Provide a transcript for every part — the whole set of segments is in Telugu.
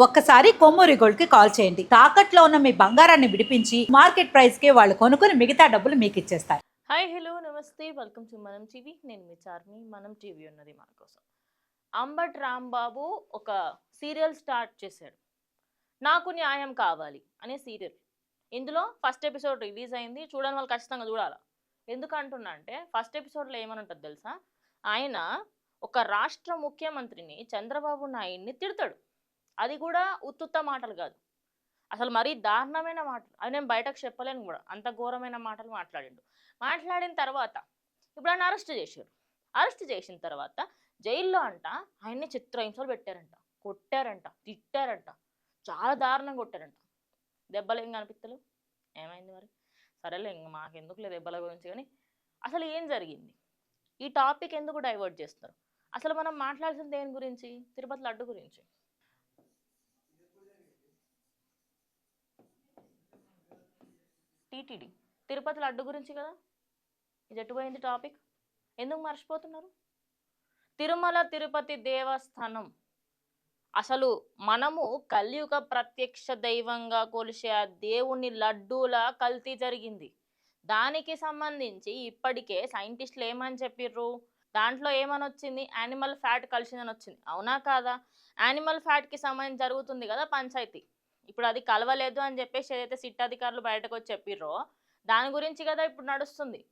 ఒక్కసారి కొమ్మూరి గోల్డ్కి కాల్ చేయండి. తాకట్లో ఉన్న మీ బంగారాన్ని విడిపించి మార్కెట్ ప్రైస్కి వాళ్ళు కొనుక్కుని మిగతా డబ్బులు మీకు ఇచ్చేస్తారు. హాయ్ హలో నమస్తే. Welcome to Manam TV. నేను మీ చార్మి. మనం టీవీ ఉన్నది మన కోసం. అంబట్ రాంబాబు ఒక సీరియల్ స్టార్ట్ చేశాడు. నాకు న్యాయం కావాలి అనే సీరియల్. ఇందులో ఫస్ట్ ఎపిసోడ్ రిలీజ్ అయింది. చూడని వాళ్ళు ఖచ్చితంగా చూడాలి? ఎందుకంటున్నా అంటే ఫస్ట్ ఎపిసోడ్లో ఏమని ఉంటుంది తెలుసా? ఆయన ఒక రాష్ట్ర ముఖ్యమంత్రిని చంద్రబాబు నాయుడిని తిడతాడు. అది కూడా ఉత్తుత్త మాటలు కాదు. అసలు మరీ దారుణమైన మాటలు. అవి నేను బయటకు చెప్పలేను కూడా. అంత ఘోరమైన మాటలు మాట్లాడిండు. మాట్లాడిన తర్వాత ఇప్పుడు ఆయన అరెస్ట్ చేశారు. అరెస్ట్ చేసిన తర్వాత జైల్లో అంట ఆయన్ని చిత్రహింసలు పెట్టారంట. కొట్టారంట. తిట్టారంట. చాలా దారుణంగా కొట్టారంట. దెబ్బలు ఏం కనిపిస్తలు ఏమైంది మరి? సరేలే ఇంక మాకెందుకులే దెబ్బల గురించి కానీ అసలు ఏం జరిగింది? ఈ టాపిక్ ఎందుకు డైవర్ట్ చేస్తారు అసలు మనం మాట్లాడాల్సింది దేని గురించి? తిరుపతి లడ్డు గురించి. టీటీడీ. తిరుపతి లడ్డు గురించి కదా? ఇది ఎటుపోయింది టాపిక్? ఎందుకు మర్చిపోతున్నారు? తిరుమల తిరుపతి దేవస్థానం. అసలు మనము కలియుగ ప్రత్యక్ష దైవంగా కొలిసే ఆ దేవుని లడ్డూల కల్తీ జరిగింది. దానికి సంబంధించి ఇప్పటికే సైంటిస్టులు ఏమని చెప్పిర్రు? దాంట్లో ఏమని వచ్చింది? యానిమల్ ఫ్యాట్ కలిసిందని వచ్చింది. అవునా కాదా? యానిమల్ ఫ్యాట్కి సంబంధించి జరుగుతుంది కదా పంచాయతీ. ఇప్పుడు అది కలవలేదు అని చెప్పేసి ఏదైతే సిట్ అధికారులు బయటకు వచ్చి చెప్పిర్రో దాని గురించి కదా ఇప్పుడు నడుస్తుంది.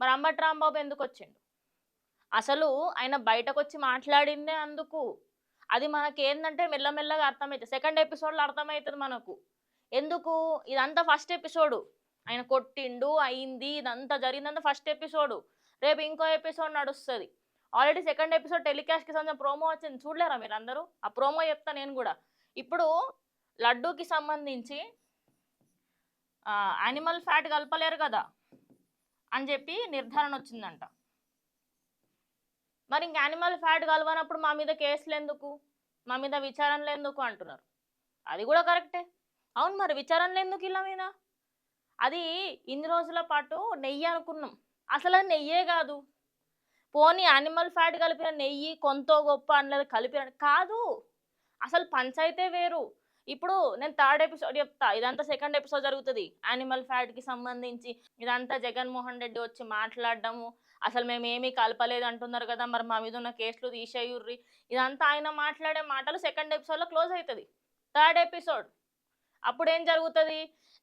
మరి అంబటి రాంబాబు ఎందుకు వచ్చిండు? అసలు ఆయన బయటకు వచ్చి మాట్లాడిందే అందుకు. అది మనకి ఏంటంటే మెల్లమెల్లగా అర్థమవుతుంది సెకండ్ ఎపిసోడ్లో అర్థమవుతుంది మనకు. ఎందుకు? ఇదంతా ఫస్ట్ ఎపిసోడు. ఆయన కొట్టిండు అయింది ఇదంతా జరిగిందంతా ఫస్ట్ ఎపిసోడు. రేపు ఇంకో ఎపిసోడ్ నడుస్తుంది. ఆల్రెడీ సెకండ్ ఎపిసోడ్ టెలికాస్ట్కి సంబంధించిన ప్రోమో వచ్చింది. చూడలేరా మీరు అందరూ ఆ ప్రోమో చెప్తా నేను కూడా. ఇప్పుడు లడ్డూకి సంబంధించి యానిమల్ ఫ్యాట్ కలపలేరు కదా అని చెప్పి నిర్ధారణ వచ్చిందంట. మరి ఇంక యానిమల్ ఫ్యాట్ కలవనప్పుడు మా మీద కేసులు ఎందుకు? మా మీద విచారణలు ఎందుకు అంటున్నారు? అది కూడా కరెక్టే. అవును మరి విచారణలు ఎందుకు ఇలా మీద? అది ఇన్ని రోజుల పాటు నెయ్యి అనుకున్నాం. అసలు అది నెయ్యే కాదు. పోనీ యానిమల్ ఫ్యాట్ కలిపిన నెయ్యి కొంత గొప్ప అనేది కలిపిన కాదు. అసలు పంచాయితే వేరు. ఇప్పుడు నేను థర్డ్ ఎపిసోడ్ చెప్తా. ఇదంతా సెకండ్ ఎపిసోడ్ జరుగుతుంది. యానిమల్ ఫ్యాట్కి సంబంధించి ఇదంతా జగన్మోహన్ రెడ్డి వచ్చి మాట్లాడడము. అసలు మేము ఏమీ కలపలేదు అంటున్నారు కదా మరి మా మీద ఉన్న కేసులు తీసేయుర్రి. ఇదంతా ఆయన మాట్లాడే మాటలు సెకండ్ ఎపిసోడ్లో క్లోజ్ అవుతుంది థర్డ్ ఎపిసోడ్. అప్పుడు ఏం జరుగుతుంది?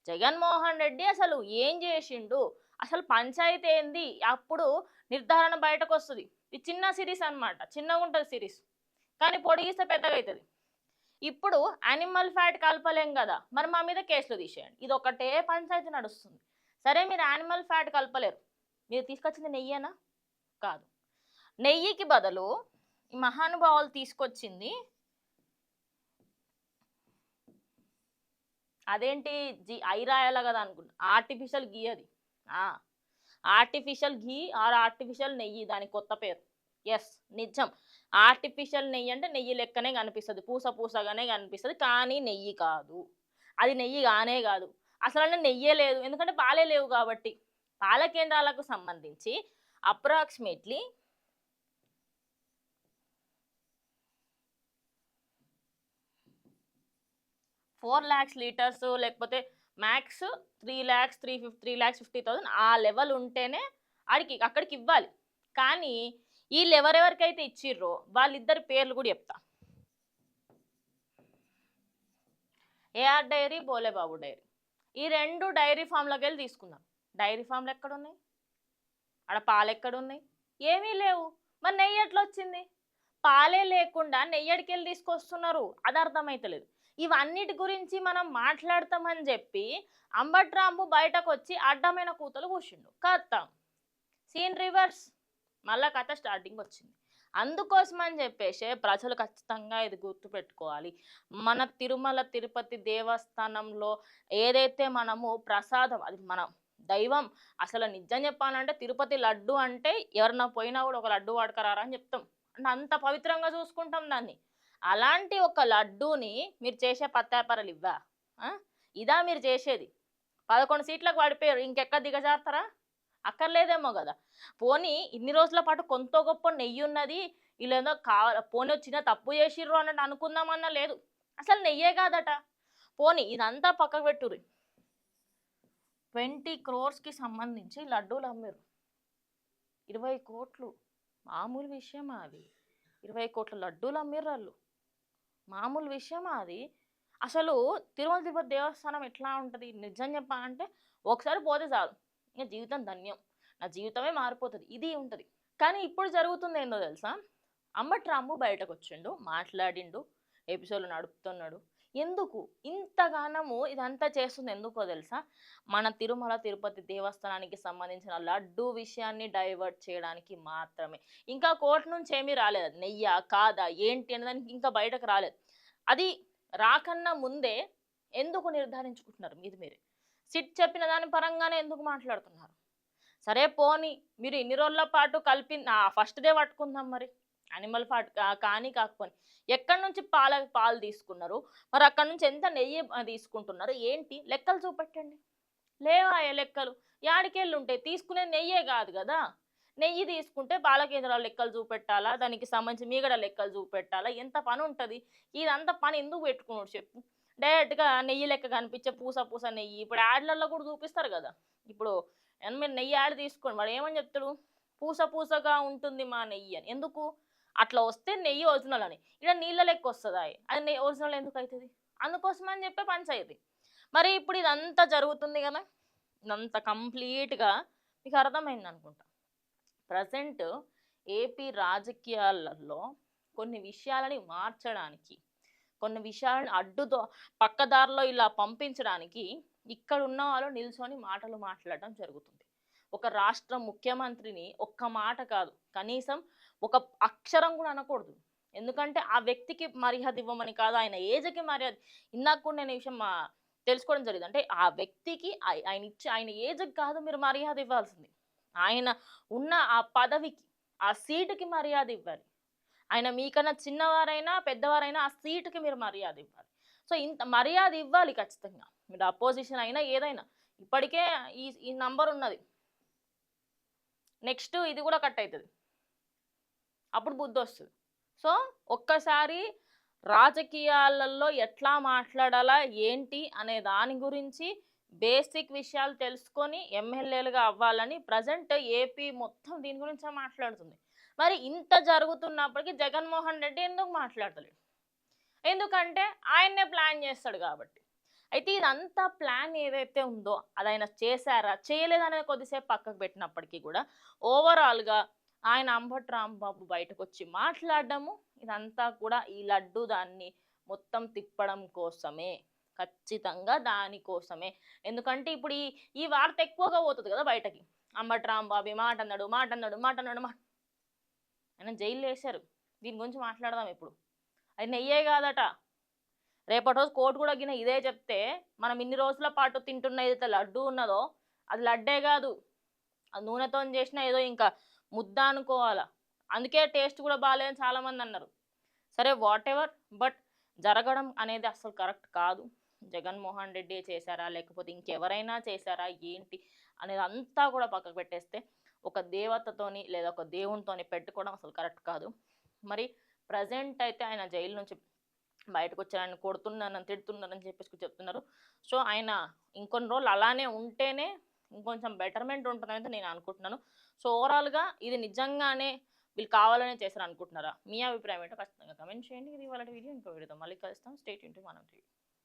జగన్మోహన్ రెడ్డి అసలు ఏం చేసిండు? అసలు పంచాయతీ ఏంది? అప్పుడు నిర్ధారణ బయటకు వస్తుంది ఇది చిన్న సిరీస్ అన్నమాట. చిన్నగా ఉంటుంది సిరీస్. కానీ పొడిగిస్తే పెద్దగా అవుతుంది ఇప్పుడు యానిమల్ ఫ్యాట్ కలపలేం కదా. మరి మా మీద కేసులు తీసేయండి. ఇది ఒకటే పంచాయతీ నడుస్తుంది. సరే మీరు యానిమల్ ఫ్యాట్ కలపలేరు. మీరు తీసుకొచ్చింది నెయ్యేనా? కాదు. నెయ్యికి బదులు మహానుభావులు తీసుకొచ్చింది అదేంటి? జి ఐరాయాల కదా అనుకుంటా ఆర్టిఫిషియల్ గీ అది. ఆర్టిఫిషియల్ ఘీ ఆర్ ఆర్టిఫిషియల్ నెయ్యి. దాని కొత్త పేరు. ఎస్ నిజం. ఆర్టిఫిషియల్ నెయ్యి అంటే నెయ్యి లెక్కనే కనిపిస్తుంది. పూస పూసగానే కనిపిస్తుంది. కానీ నెయ్యి కాదు. అది నెయ్యి కానే కాదు. అసలు నెయ్యే లేదు. ఎందుకంటే పాలే లేవు కాబట్టి. పాల కేంద్రాలకు సంబంధించి అప్రాక్సిమేట్లీ ఫోర్ ల్యాక్స్ లీటర్స్ లేకపోతే max three lakhs three fifty three lakhs fifty thousand ఆ లెవెల్ ఉంటేనే ఆడికి అక్కడికి ఇవ్వాలి. కానీ వీళ్ళు ఎవరెవరికైతే ఇచ్చిర్రో వాళ్ళిద్దరి పేర్లు కూడా చెప్తా. AR dairy Bolebaba dairy. ఈ రెండు డైరీ ఫామ్లోకి వెళ్ళి తీసుకుందాం. డైరీ ఫామ్లు ఎక్కడున్నాయి? ఆడ పాలు ఎక్కడున్నాయి? ఏమీ లేవు. మరి నెయ్యి ఎట్లా వచ్చింది? పాలే లేకుండా నెయ్యడికి వెళ్ళి తీసుకొస్తున్నారు. అది అర్థమైతలేదు. ఇవన్నిటి గురించి మనం మాట్లాడతామని చెప్పి అంబట్రాంబు బయటకు వచ్చి అడ్డమైన కూతలు కూర్చుండు కత్తాం. Scene reverse. మళ్ళా కథ స్టార్టింగ్ వచ్చింది. అందుకోసం అని చెప్పేసి ప్రజలు ఖచ్చితంగా ఇది గుర్తుపెట్టుకోవాలి మన తిరుమల తిరుపతి దేవస్థానంలో ఏదైతే మనము ప్రసాదం అది మనం దైవం అసలు నిజం చెప్పాలంటే తిరుపతి లడ్డు అంటే ఎవరన్నా పోయినా కూడా ఒక లడ్డు వాడకరారా అని చెప్తాం. అంటే అంత పవిత్రంగా చూసుకుంటాం దాన్ని. అలాంటి ఒక లడ్డూని మీరు చేసే పత్తాపరలు ఇవ్వా? ఇదా మీరు చేసేది. పదకొండు సీట్లకు పడిపోయారు ఇంకెక్కడ దిగజారుతారా? అక్కర్లేదేమో కదా. పోనీ ఇన్ని రోజుల పాటు కొంత గొప్ప నెయ్యి ఉన్నది వీళ్ళేదో కావ పోనీ వచ్చిన తప్పు చేసిర్రు అన్నట్టు అనుకుందామన్నా లేదు. అసలు నెయ్యే కాదట. పోనీ ఇదంతా పక్కకు పెట్టురు ట్వంటీ క్రోర్స్కి సంబంధించి లడ్డూలు అమ్మారు ఇరవై కోట్లు. మామూలు విషయమా అది? ఇరవై కోట్ల లడ్డూలు అమ్మారు వాళ్ళు. మామూలు విషయమా అది? అసలు తిరుమల తిరుపతి దేవస్థానం ఎట్లా ఉంటుంది? నిజం చెప్పాలంటే ఒకసారి పోతే చాలు. ఇంకా జీవితం ధన్యం. నా జీవితమే మారిపోతుంది. ఇది ఉంటుంది. కానీ ఇప్పుడు జరుగుతుంది ఏందో తెలుసా? అమ్మట్రాంబు బయటకు వచ్చిండు మాట్లాడిండు ఎపిసోడ్లు నడుపుతున్నాడు. ఎందుకు? ఇంతగానము ఇదంతా చేస్తుంది ఎందుకో తెలుసా? మన తిరుమల తిరుపతి దేవస్థానానికి సంబంధించిన లడ్డు విషయాన్ని డైవర్ట్ చేయడానికి మాత్రమే. ఇంకా కోర్టు నుంచి ఏమీ రాలేదు. నెయ్యా కాదా ఏంటి అనేదానికి ఇంకా బయటకు రాలేదు. అది రాకన్నా ముందే ఎందుకు నిర్ధారించుకుంటున్నారు? మీది మీరే. సిట్ చెప్పిన దాని పరంగానే ఎందుకు మాట్లాడుతున్నారు? సరే పోని మీరు ఇన్ని రోజుల పాటు కలిపి ఫస్ట్ డే పట్టుకుందాం మరి. అనిమల్ ఫాట్ కానీ కాకపోని. ఎక్కడి నుంచి పాల పాలు తీసుకున్నారు? మరి అక్కడ నుంచి ఎంత నెయ్యి తీసుకుంటున్నారు? ఏంటి? లెక్కలు చూపెట్టండి. లేవా ఏ లెక్కలు? యాడికెళ్ళి ఉంటాయి తీసుకునే నెయ్యే కాదు కదా. నెయ్యి తీసుకుంటే పాల కేంద్రాల లెక్కలు చూపెట్టాలా? దానికి సంబంధించి మీగడ లెక్కలు చూపెట్టాలా? ఎంత పని ఉంటుంది? ఇదంతా పని ఎందుకు పెట్టుకున్నాడు చెప్పు. డైరెక్ట్గా నెయ్యి లెక్క కనిపించే పూస పూస నెయ్యి. ఇప్పుడు యాడ్లలో కూడా చూపిస్తారు కదా. ఇప్పుడు మీరు నెయ్యి యాడ్ తీసుకోండి. వాడు ఏమని చెప్తాడు? పూస పూసగా ఉంటుంది మా నెయ్యి అని. ఎందుకు? అట్లా వస్తే నెయ్యి ఒరిజినల్ అని. ఇక్కడ నీళ్ళ లెక్క వస్తుందా? అది నెయ్యి ఒరిజినల్ ఎందుకు అవుతుంది అందుకోసం అని చెప్పే పంచాయతీ మరి ఇప్పుడు ఇదంతా జరుగుతుంది కదా. ఇదంతా కంప్లీట్గా మీకు అర్థమైంది అనుకుంటా. ప్రజెంట్ ఏపీ రాజకీయాలలో కొన్ని విషయాలని మార్చడానికి కొన్ని విషయాలను అడ్డుతో పక్కదారిలో ఇలా పంపించడానికి ఇక్కడ ఉన్న వాళ్ళు నిల్చొని మాటలు మాట్లాడడం జరుగుతుంది. ఒక రాష్ట్ర ముఖ్యమంత్రిని ఒక్క మాట కాదు కనీసం ఒక అక్షరం కూడా అనకూడదు. ఎందుకంటే ఆ వ్యక్తికి మర్యాద ఇవ్వమని కాదు ఆయన ఏజ్కి మర్యాద ఇందాక కూడా నేను ఈ విషయం తెలుసుకోవడం జరిగింది. అంటే ఆ వ్యక్తికి ఆయన ఇచ్చే ఆయన ఏజ్కి కాదు మీరు మర్యాద ఇవ్వాల్సింది. ఆయన ఉన్న ఆ పదవికి ఆ సీటుకి మర్యాద ఇవ్వాలి. ఆయన మీకన్నా చిన్నవారైనా పెద్దవారైనా ఆ సీటుకి మీరు మర్యాద ఇవ్వాలి. సో ఇంత మర్యాద ఇవ్వాలి ఖచ్చితంగా. మీరు అపోజిషన్ అయినా ఏదైనా. ఇప్పటికే ఈ ఈ నంబర్ ఉన్నది. నెక్స్ట్ ఇది కూడా కట్ అవుతుంది. అప్పుడు బుద్ధి వస్తుంది. సో ఒక్కసారి రాజకీయాలలో ఎట్లా మాట్లాడాలా ఏంటి అనే దాని గురించి బేసిక్ విషయాలు తెలుసుకొని ఎమ్మెల్యేలుగా అవ్వాలని ప్రజెంట్ ఏపీ మొత్తం దీని గురించే మాట్లాడుతుంది. మరి ఇంత జరుగుతున్నప్పటికీ జగన్మోహన్ రెడ్డి ఎందుకు మాట్లాడతలేడు? ఎందుకంటే ఆయన్నే ప్లాన్ చేస్తాడు కాబట్టి. అయితే ఇదంతా ప్లాన్ ఏదైతే ఉందో అది ఆయన చేశారా? చేయలేదనేది కొద్దిసేపు పక్కకు పెట్టినప్పటికీ కూడా ఓవరాల్గా ఆయన అంబట్ రాంబాబు బయటకు వచ్చి మాట్లాడడము ఇదంతా కూడా ఈ లడ్డు దాన్ని మొత్తం తిప్పడం కోసమే. ఖచ్చితంగా దానికోసమే ఎందుకంటే ఇప్పుడు ఈ ఈ వార్త ఎక్కువగా పోతుంది కదా బయటకి. అంబట్ రాంబాబు మాట అన్నాడు మాట అన్నాడు మాట అన్నాడు మాట ఆయన జైలు వేశారు. దీని గురించి మాట్లాడదాం ఇప్పుడు. అది నెయ్యే కాదట. రేపటి రోజు కోర్టు కూడా గిన ఇదే చెప్తే మనం ఇన్ని రోజుల పాటు తింటున్న ఏదైతే లడ్డు ఉన్నదో అది లడ్డే కాదు. అది నూనెతో చేసిన ఏదో ఇంకా ముద్ద అనుకోవాలా. అందుకే టేస్ట్ కూడా బాగాలేదని చాలామంది అన్నారు. సరే వాట్ ఎవర్ బట్ జరగడం అనేది అసలు కరెక్ట్ కాదు. జగన్మోహన్ రెడ్డి చేశారా లేకపోతే ఇంకెవరైనా చేశారా ఏంటి అనేది అంతా కూడా పక్కకు పెట్టేస్తే ఒక దేవతతోని లేదా ఒక దేవునితోని పెట్టుకోవడం అసలు కరెక్ట్ కాదు. మరి ప్రజెంట్ అయితే ఆయన జైలు నుంచి బయటకు వచ్చారని కొడుతున్నారని తిడుతున్నారని చెప్పేసి చెప్తున్నారు. సో ఆయన ఇంకొన్ని రోజులు అలానే ఉంటేనే ఇంకొంచెం బెటర్మెంట్ ఉంటుంది నేను అనుకుంటున్నాను. సో ఓవరాల్గా ఇది నిజంగానే వీళ్ళు కావాలనే చేశారు అనుకుంటున్నారా మీ అభిప్రాయం ఏంటో ఖచ్చితంగా కమెంట్ చేయండి. ఇది వాళ్ళ వీడియో. ఇంకో వీడియోతో మళ్ళీ కలుస్తాం. స్టేట్ ఇంటూ మనం టీవీ